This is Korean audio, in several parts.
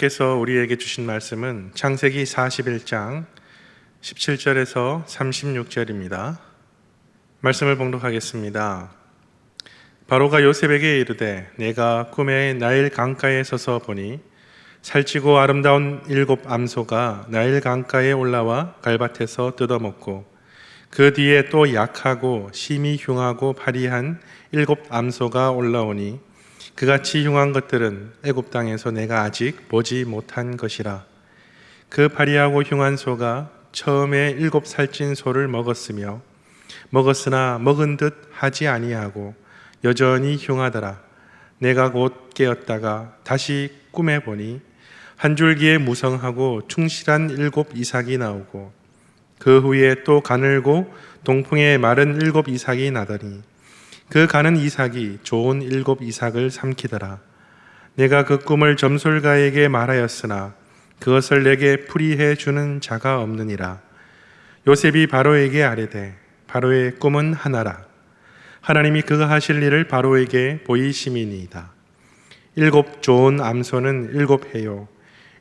하나님께서 우리에게 주신 말씀은 창세기 41장 17절에서 36절입니다. 말씀을 봉독하겠습니다. 바로가 요셉에게 이르되 내가 꿈에 나일 강가에 서서 보니 살찌고 아름다운 일곱 암소가 나일 강가에 올라와 갈밭에서 뜯어먹고 그 뒤에 또 약하고 심히 흉하고 파리한 일곱 암소가 올라오니 그같이 흉한 것들은 애굽 땅에서 내가 아직 보지 못한 것이라. 그 파리하고 흉한 소가 처음에 일곱 살찐 소를 먹었으며 먹었으나 먹은 듯 하지 아니하고 여전히 흉하더라. 내가 곧 깨었다가 다시 꿈에 보니 한 줄기에 무성하고 충실한 일곱 이삭이 나오고 그 후에 또 가늘고 동풍에 마른 일곱 이삭이 나더니 그 가는 이삭이 좋은 일곱 이삭을 삼키더라. 내가 그 꿈을 점술가에게 말하였으나 그것을 내게 풀이해 주는 자가 없느니라. 요셉이 바로에게 아뢰되 바로의 꿈은 하나라. 하나님이 그가 하실 일을 바로에게 보이심이니이다. 일곱 좋은 암소는 일곱 해요.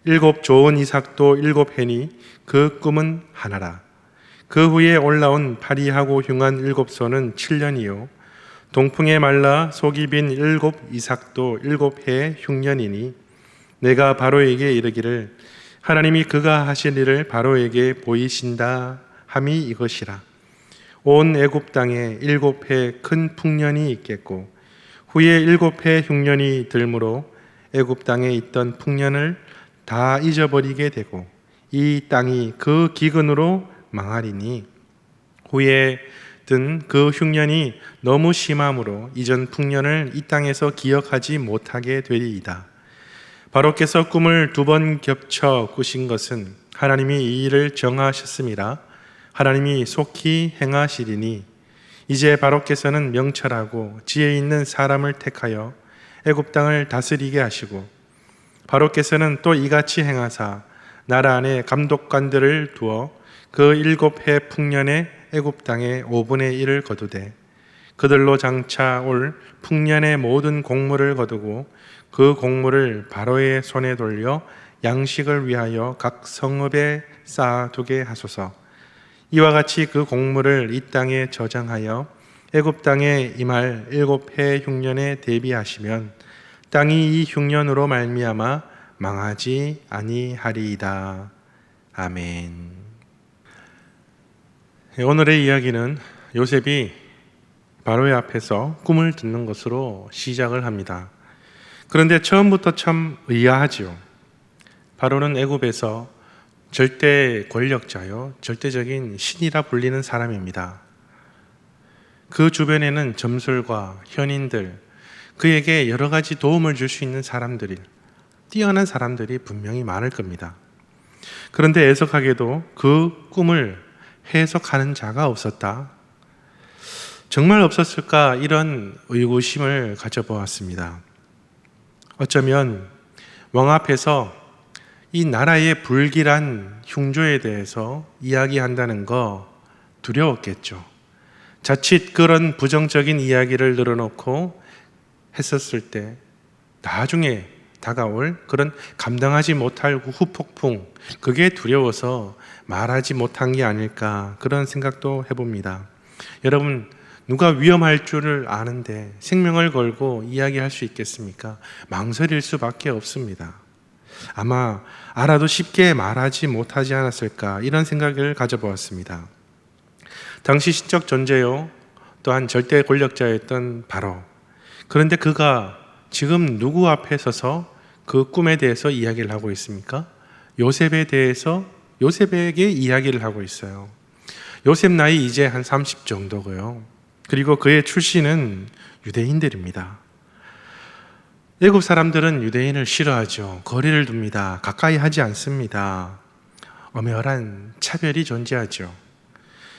일곱 좋은 이삭도 일곱 해니 그 꿈은 하나라. 그 후에 올라온 파리하고 흉한 일곱 소는 칠년이요 동풍에 말라 속이 빈 일곱 이삭도 일곱 해 흉년이니 내가 바로에게 이르기를 하나님이 그가 하실 일을 바로에게 보이신다 함이 이것이라. 온 애굽 땅에 일곱 해 큰 풍년이 있겠고 후에 일곱 해 흉년이 들므로 애굽 땅에 있던 풍년을 다 잊어버리게 되고 이 땅이 그 기근으로 망하리니 후에 든 그 흉년이 너무 심함으로 이전 풍년을 이 땅에서 기억하지 못하게 되리이다. 바로께서 꿈을 두 번 겹쳐 꾸신 것은 하나님이 이 일을 정하셨음이라 하나님이 속히 행하시리니 이제 바로께서는 명철하고 지혜 있는 사람을 택하여 애굽 땅을 다스리게 하시고 바로께서는 또 이같이 행하사 나라 안에 감독관들을 두어 그 일곱 해 풍년에 애굽 땅에 5분의 1을 거두되 그들로 장차 올 풍년의 모든 곡물을 거두고 그 곡물을 바로의 손에 돌려 양식을 위하여 각 성읍에 쌓아두게 하소서. 이와 같이 그 곡물을 이 땅에 저장하여 애굽 땅에 임할 일곱 해 흉년에 대비하시면 땅이 이 흉년으로 말미암아 망하지 아니하리이다. 아멘. 네, 오늘의 이야기는 요셉이 바로의 앞에서 꿈을 듣는 것으로 시작을 합니다. 그런데 처음부터 참 의아하지요. 바로는 애굽에서 절대 권력자요, 절대적인 신이라 불리는 사람입니다. 그 주변에는 점술과 현인들, 그에게 여러 가지 도움을 줄 수 있는 사람들이, 뛰어난 사람들이 분명히 많을 겁니다. 그런데 애석하게도 그 꿈을 해석하는 자가 없었다. 정말 없었을까 이런 의구심을 가져보았습니다. 어쩌면 왕 앞에서 이 나라의 불길한 흉조에 대해서 이야기한다는 거 두려웠겠죠. 자칫 그런 부정적인 이야기를 늘어놓고 했었을 때 나중에 다가올 그런 감당하지 못할 후폭풍 그게 두려워서 말하지 못한 게 아닐까 그런 생각도 해봅니다. 여러분 누가 위험할 줄을 아는데 생명을 걸고 이야기할 수 있겠습니까? 망설일 수밖에 없습니다. 아마 알아도 쉽게 말하지 못하지 않았을까 이런 생각을 가져보았습니다. 당시 신적 존재요 또한 절대 권력자였던 바로 그런데 그가 지금 누구 앞에 서서 그 꿈에 대해서 이야기를 하고 있습니까? 요셉에 대해서 요셉에게 이야기를 하고 있어요. 요셉 나이 이제 한 30 정도고요. 그리고 그의 출신은 유대인들입니다. 애굽 사람들은 유대인을 싫어하죠. 거리를 둡니다. 가까이 하지 않습니다. 엄연한 차별이 존재하죠.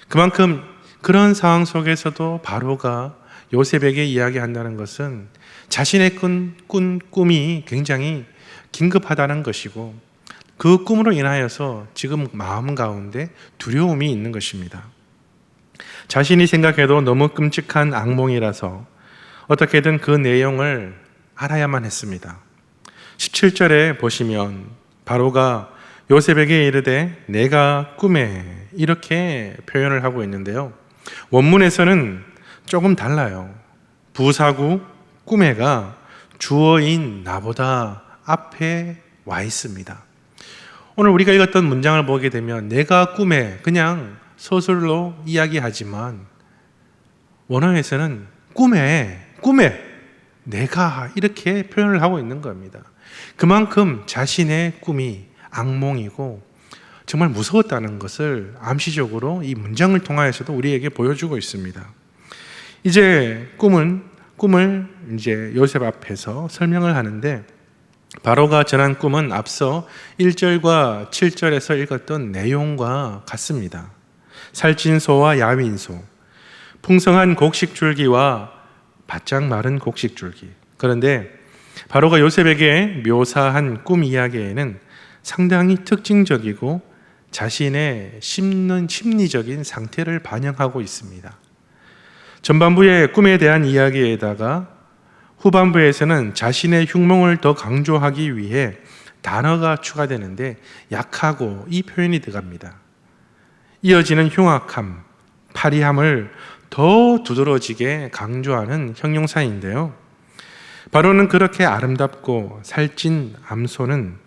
그만큼 그런 상황 속에서도 바로가 요셉에게 이야기한다는 것은 자신의 꾼, 꾼 꿈이 굉장히 긴급하다는 것이고 그 꿈으로 인하여서 지금 마음 가운데 두려움이 있는 것입니다. 자신이 생각해도 너무 끔찍한 악몽이라서 어떻게든 그 내용을 알아야만 했습니다. 17절에 보시면 바로가 요셉에게 이르되 내가 꿈에 이렇게 표현을 하고 있는데요. 원문에서는 조금 달라요. 부사구 꿈에가 주어인 나보다 앞에 와 있습니다. 오늘 우리가 읽었던 문장을 보게 되면 내가 꿈에 그냥 서술로 이야기하지만 원어에서는 꿈에 꿈에 내가 이렇게 표현을 하고 있는 겁니다. 그만큼 자신의 꿈이 악몽이고 정말 무서웠다는 것을 암시적으로 이 문장을 통하여서도 우리에게 보여주고 있습니다. 이제 꿈은 꿈을 이제 요셉 앞에서 설명을 하는데 바로가 전한 꿈은 앞서 1절과 7절에서 읽었던 내용과 같습니다. 살찐 소와 야윈 소, 풍성한 곡식 줄기와 바짝 마른 곡식 줄기. 그런데 바로가 요셉에게 묘사한 꿈 이야기에는 상당히 특징적이고 자신의 심는 심리적인 상태를 반영하고 있습니다. 전반부의 꿈에 대한 이야기에다가 후반부에서는 자신의 흉몽을 더 강조하기 위해 단어가 추가되는데 약하고 이 표현이 들어갑니다. 이어지는 흉악함, 파리함을 더 두드러지게 강조하는 형용사인데요. 바로는 그렇게 아름답고 살찐 암소는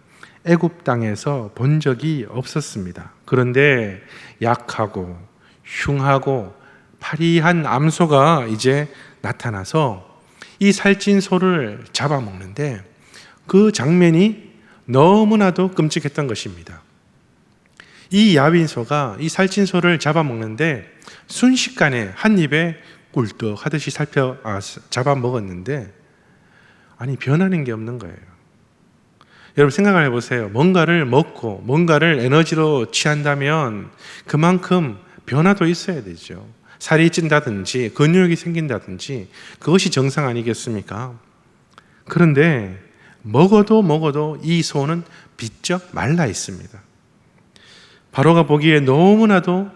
애굽 땅에서 본 적이 없었습니다. 그런데 약하고 흉하고 파리한 암소가 이제 나타나서 이 살찐 소를 잡아먹는데 그 장면이 너무나도 끔찍했던 것입니다. 이 야윈 소가 이 살찐 소를 잡아먹는데 순식간에 한 입에 꿀떡 하듯이 살펴 아, 잡아먹었는데 아니 변하는 게 없는 거예요. 여러분 생각을 해보세요. 뭔가를 먹고 뭔가를 에너지로 취한다면 그만큼 변화도 있어야 되죠. 살이 찐다든지 근육이 생긴다든지 그것이 정상 아니겠습니까? 그런데 먹어도 먹어도 이 소는 비쩍 말라 있습니다. 바로가 보기에 너무나도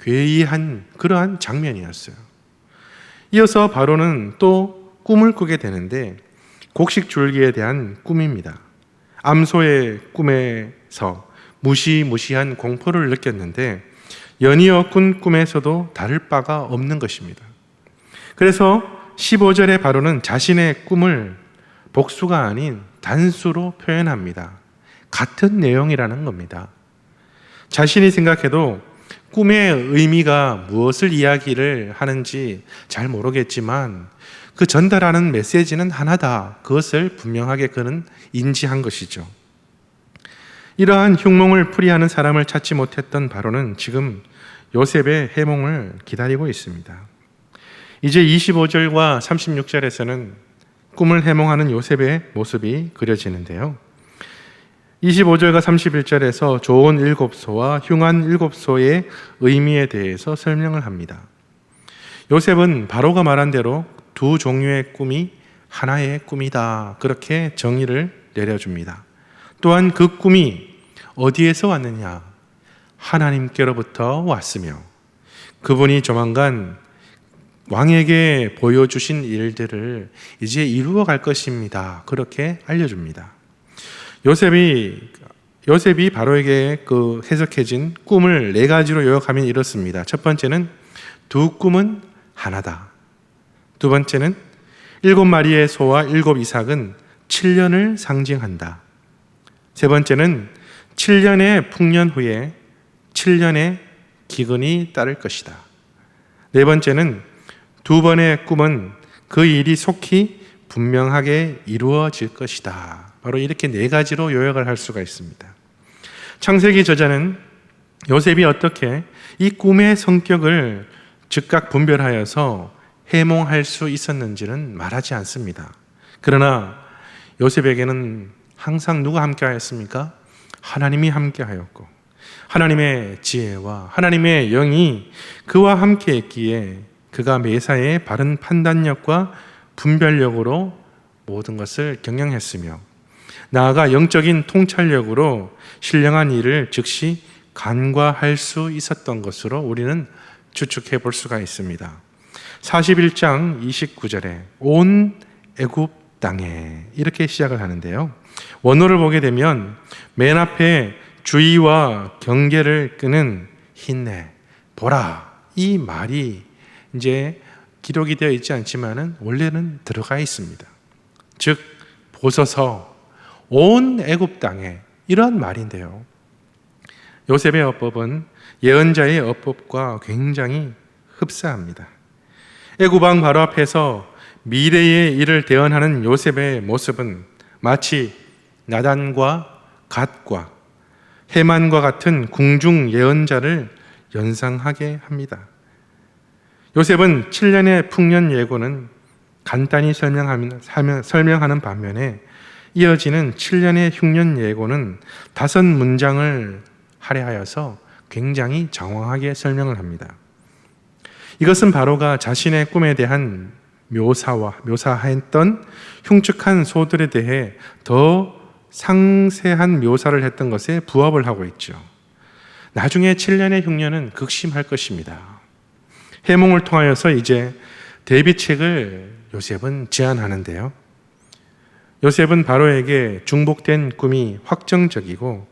괴이한 그러한 장면이었어요. 이어서 바로는 또 꿈을 꾸게 되는데 곡식 줄기에 대한 꿈입니다. 암소의 꿈에서 무시무시한 공포를 느꼈는데 연이어 꾼 꿈에서도 다를 바가 없는 것입니다. 그래서 15절에 바로는 자신의 꿈을 복수가 아닌 단수로 표현합니다. 같은 내용이라는 겁니다. 자신이 생각해도 꿈의 의미가 무엇을 이야기를 하는지 잘 모르겠지만 그 전달하는 메시지는 하나다. 그것을 분명하게 그는 인지한 것이죠. 이러한 흉몽을 풀이하는 사람을 찾지 못했던 바로는 지금 요셉의 해몽을 기다리고 있습니다. 이제 25절과 36절에서는 꿈을 해몽하는 요셉의 모습이 그려지는데요. 25절과 31절에서 좋은 일곱 소와 흉한 일곱 소의 의미에 대해서 설명을 합니다. 요셉은 바로가 말한 대로 두 종류의 꿈이 하나의 꿈이다. 그렇게 정의를 내려줍니다. 또한 그 꿈이 어디에서 왔느냐? 하나님께로부터 왔으며 그분이 조만간 왕에게 보여주신 일들을 이제 이루어 갈 것입니다. 그렇게 알려줍니다. 요셉이 요셉이 바로에게 그 해석해진 꿈을 네 가지로 요약하면 이렇습니다. 첫 번째는 두 꿈은 하나다. 두 번째는 일곱 마리의 소와 일곱 이삭은 7년을 상징한다. 세 번째는 7년의 풍년 후에 7년의 기근이 따를 것이다. 네 번째는 두 번의 꿈은 그 일이 속히 분명하게 이루어질 것이다. 바로 이렇게 네 가지로 요약을 할 수가 있습니다. 창세기 저자는 요셉이 어떻게 이 꿈의 성격을 즉각 분별하여서 해몽할 수 있었는지는 말하지 않습니다. 그러나 요셉에게는 항상 누가 함께 하였습니까? 하나님이 함께 하였고, 하나님의 지혜와 하나님의 영이 그와 함께 했기에 그가 매사에 바른 판단력과 분별력으로 모든 것을 경영했으며 나아가 영적인 통찰력으로 신령한 일을 즉시 간과할 수 있었던 것으로 우리는 추측해 볼 수가 있습니다. 41장 29절에 온 애굽 땅에 이렇게 시작을 하는데요. 원어를 보게 되면 맨 앞에 주의와 경계를 끄는 힘내 보라 이 말이 이제 기록이 되어 있지 않지만은 원래는 들어가 있습니다. 즉 보소서 온 애굽 땅에 이런 말인데요. 요셉의 어법은 예언자의 어법과 굉장히 흡사합니다. 애굽 왕 바로 앞에서 미래의 일을 대언하는 요셉의 모습은 마치 나단과 갓과 해만과 같은 궁중 예언자를 연상하게 합니다. 요셉은 7년의 풍년 예고는 간단히 설명하는 반면에 이어지는 7년의 흉년 예고는 다섯 문장을 할애하여서 굉장히 장황하게 설명을 합니다. 이것은 바로가 자신의 꿈에 대한 묘사와 묘사했던 흉측한 소들에 대해 더 상세한 묘사를 했던 것에 부합을 하고 있죠. 나중에 7년의 흉년은 극심할 것입니다. 해몽을 통하여서 이제 대비책을 요셉은 제안하는데요. 요셉은 바로에게 중복된 꿈이 확정적이고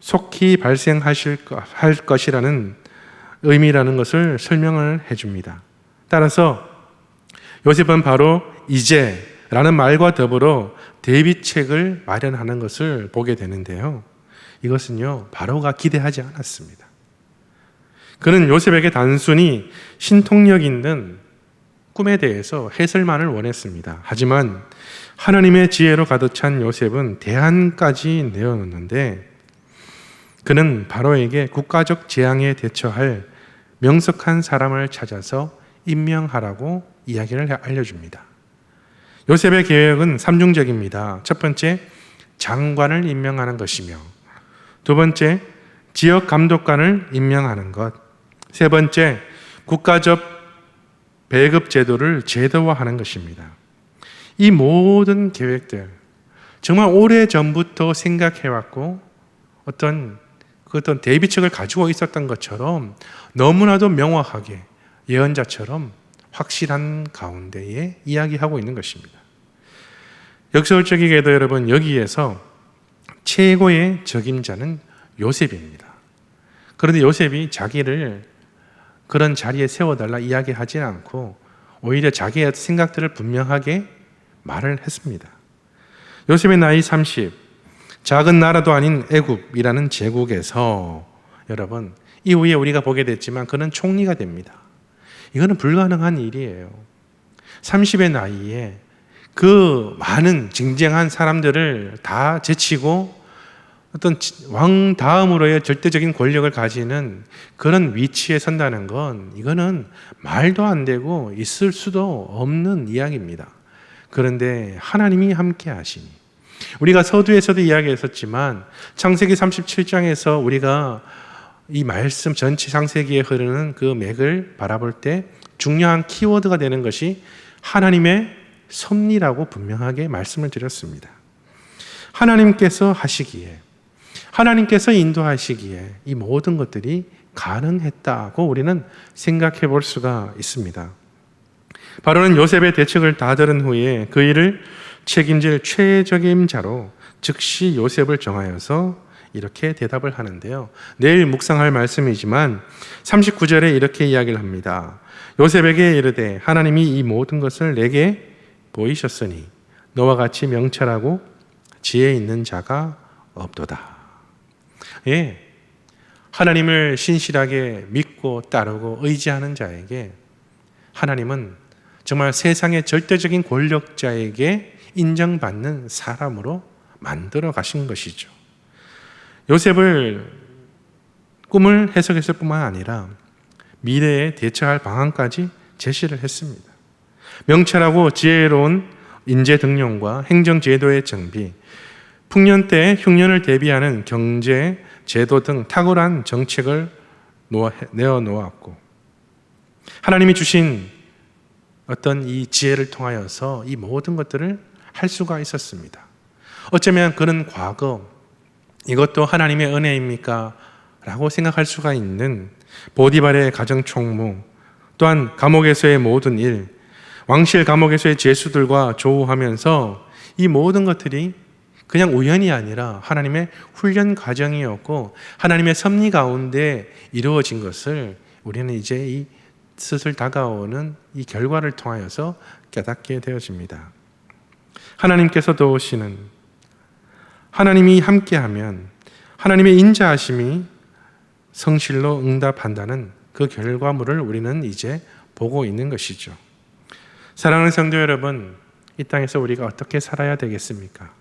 속히 발생하실 할 것이라는 의미라는 것을 설명을 해줍니다. 따라서 요셉은 바로 이제 라는 말과 더불어 대비책을 마련하는 것을 보게 되는데요. 이것은요, 바로가 기대하지 않았습니다. 그는 요셉에게 단순히 신통력 있는 꿈에 대해서 해설만을 원했습니다. 하지만 하나님의 지혜로 가득 찬 요셉은 대안까지 내어놓는데 그는 바로에게 국가적 재앙에 대처할 명석한 사람을 찾아서 임명하라고 이야기를 알려줍니다. 요셉의 계획은 삼중적입니다. 첫 번째, 장관을 임명하는 것이며, 두 번째, 지역 감독관을 임명하는 것, 세 번째, 국가적 배급 제도를 제도화하는 것입니다. 이 모든 계획들, 정말 오래 전부터 생각해왔고, 어떤 그 어떤 대비책을 가지고 있었던 것처럼 너무나도 명확하게 예언자처럼 확실한 가운데에 이야기하고 있는 것입니다. 역설적이게도 여러분 여기에서 최고의 적임자는 요셉입니다. 그런데 요셉이 자기를 그런 자리에 세워달라 이야기하지 않고 오히려 자기의 생각들을 분명하게 말을 했습니다. 요셉의 나이 30, 작은 나라도 아닌 애굽이라는 제국에서 여러분 이후에 우리가 보게 됐지만 그는 총리가 됩니다. 이거는 불가능한 일이에요. 30의 나이에 그 많은 쟁쟁한 사람들을 다 제치고 어떤 왕 다음으로의 절대적인 권력을 가지는 그런 위치에 선다는 건 이거는 말도 안 되고 있을 수도 없는 이야기입니다. 그런데 하나님이 함께 하시니 우리가 서두에서도 이야기했었지만 창세기 37장에서 우리가 이 말씀 전체 창세기에 흐르는 그 맥을 바라볼 때 중요한 키워드가 되는 것이 하나님의 섭리라고 분명하게 말씀을 드렸습니다. 하나님께서 하시기에 하나님께서 인도하시기에 이 모든 것들이 가능했다고 우리는 생각해 볼 수가 있습니다. 바로는 요셉의 대책을 다 들은 후에 그 일을 책임질 최적임 자로 즉시 요셉을 정하여서 이렇게 대답을 하는데요. 내일 묵상할 말씀이지만 39절에 이렇게 이야기를 합니다. 요셉에게 이르되 하나님이 이 모든 것을 내게 보이셨으니 너와 같이 명철하고 지혜 있는 자가 없도다. 예. 하나님을 신실하게 믿고 따르고 의지하는 자에게 하나님은 정말 세상의 절대적인 권력자에게 인정받는 사람으로 만들어 가신 것이죠. 요셉을 꿈을 해석했을 뿐만 아니라 미래에 대처할 방안까지 제시를 했습니다. 명철하고 지혜로운 인재 등용과 행정 제도의 정비, 풍년 때 흉년을 대비하는 경제 제도 등 탁월한 정책을 내어 놓았고 하나님이 주신 어떤 이 지혜를 통하여서 이 모든 것들을 할 수가 있었습니다. 어쩌면 그는 과거 이것도 하나님의 은혜입니까? 라고 생각할 수가 있는 보디발의 가정 총무, 또한 감옥에서의 모든 일, 왕실 감옥에서의 죄수들과 조우하면서 이 모든 것들이 그냥 우연이 아니라 하나님의 훈련 과정이었고 하나님의 섭리 가운데 이루어진 것을 우리는 이제 이 슬슬 다가오는 이 결과를 통하여서 깨닫게 되어집니다. 하나님께서 도우시는 하나님이 함께하면 하나님의 인자하심이 성실로 응답한다는 그 결과물을 우리는 이제 보고 있는 것이죠. 사랑하는 성도 여러분, 이 땅에서 우리가 어떻게 살아야 되겠습니까?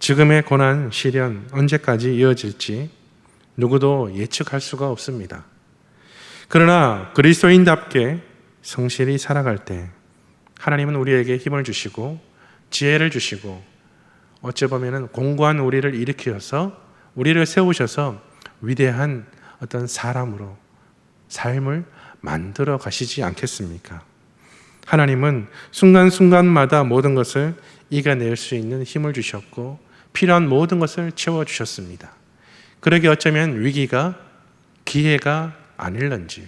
지금의 고난, 시련 언제까지 이어질지 누구도 예측할 수가 없습니다. 그러나 그리스도인답게 성실히 살아갈 때 하나님은 우리에게 힘을 주시고 지혜를 주시고 어찌 보면은 공고한 우리를 일으키셔서 우리를 세우셔서 위대한 어떤 사람으로 삶을 만들어 가시지 않겠습니까? 하나님은 순간순간마다 모든 것을 이겨낼 수 있는 힘을 주셨고 필요한 모든 것을 채워 주셨습니다. 그러게 어쩌면 위기가 기회가 아닐런지요.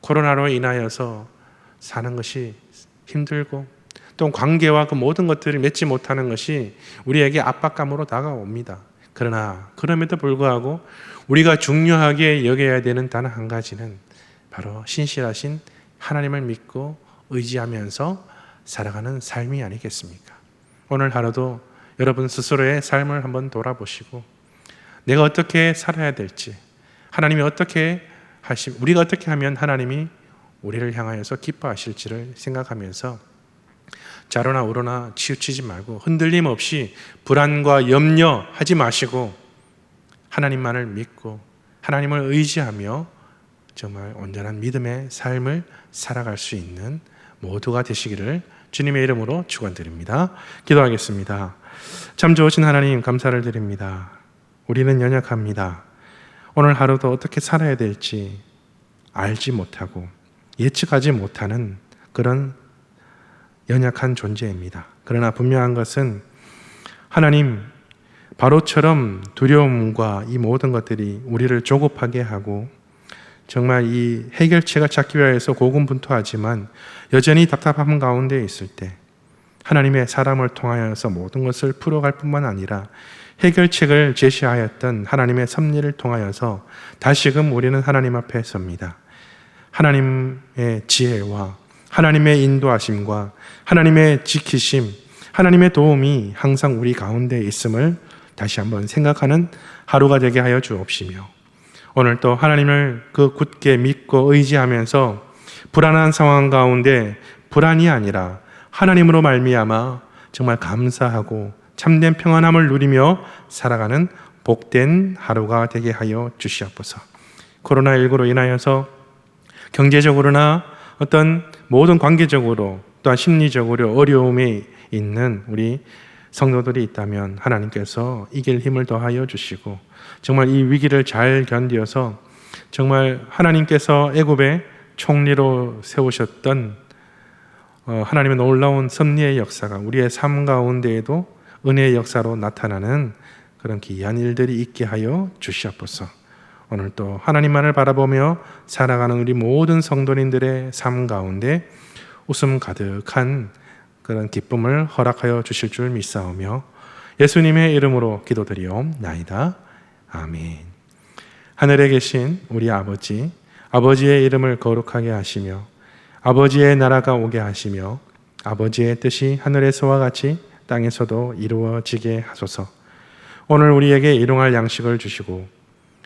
코로나로 인하여서 사는 것이 힘들고 또 관계와 그 모든 것들을 맺지 못하는 것이 우리에게 압박감으로 다가옵니다. 그러나 그럼에도 불구하고 우리가 중요하게 여겨야 되는 단 한 가지는 바로 신실하신 하나님을 믿고 의지하면서 살아가는 삶이 아니겠습니까? 오늘 하루도 여러분 스스로의 삶을 한번 돌아보시고 내가 어떻게 살아야 될지 하나님이 어떻게 하시 우리가 어떻게 하면 하나님이 우리를 향하여서 기뻐하실지를 생각하면서 자로나 우로나 치우치지 말고 흔들림 없이 불안과 염려하지 마시고 하나님만을 믿고 하나님을 의지하며 정말 온전한 믿음의 삶을 살아갈 수 있는 모두가 되시기를 주님의 이름으로 축원드립니다. 기도하겠습니다. 참 좋으신 하나님 감사를 드립니다. 우리는 연약합니다. 오늘 하루도 어떻게 살아야 될지 알지 못하고 예측하지 못하는 그런 연약한 존재입니다. 그러나 분명한 것은 하나님 바로처럼 두려움과 이 모든 것들이 우리를 조급하게 하고 정말 이 해결책을 찾기 위해서 고군분투하지만 여전히 답답함 가운데 있을 때 하나님의 사람을 통하여서 모든 것을 풀어갈 뿐만 아니라 해결책을 제시하였던 하나님의 섭리를 통하여서 다시금 우리는 하나님 앞에 섭니다. 하나님의 지혜와 하나님의 인도하심과 하나님의 지키심, 하나님의 도움이 항상 우리 가운데 있음을 다시 한번 생각하는 하루가 되게 하여 주옵시며 오늘 또 하나님을 그 굳게 믿고 의지하면서 불안한 상황 가운데 불안이 아니라 하나님으로 말미암아 정말 감사하고 참된 평안함을 누리며 살아가는 복된 하루가 되게 하여 주시옵소서. 코로나19로 인하여서 경제적으로나 어떤 모든 관계적으로 또한 심리적으로 어려움에 있는 우리 성도들이 있다면 하나님께서 이길 힘을 더하여 주시고 정말 이 위기를 잘 견디어서 정말 하나님께서 애굽의 총리로 세우셨던 어, 하나님의 놀라운 섭리의 역사가 우리의 삶 가운데에도 은혜의 역사로 나타나는 그런 귀한 일들이 있게 하여 주시옵소서. 오늘 또 하나님만을 바라보며 살아가는 우리 모든 성도님들의 삶 가운데 웃음 가득한 그런 기쁨을 허락하여 주실 줄 믿사오며 예수님의 이름으로 기도드리옵나이다. 아멘. 하늘에 계신 우리 아버지, 아버지의 이름을 거룩하게 하시며 아버지의 나라가 오게 하시며 아버지의 뜻이 하늘에서와 같이 땅에서도 이루어지게 하소서. 오늘 우리에게 일용할 양식을 주시고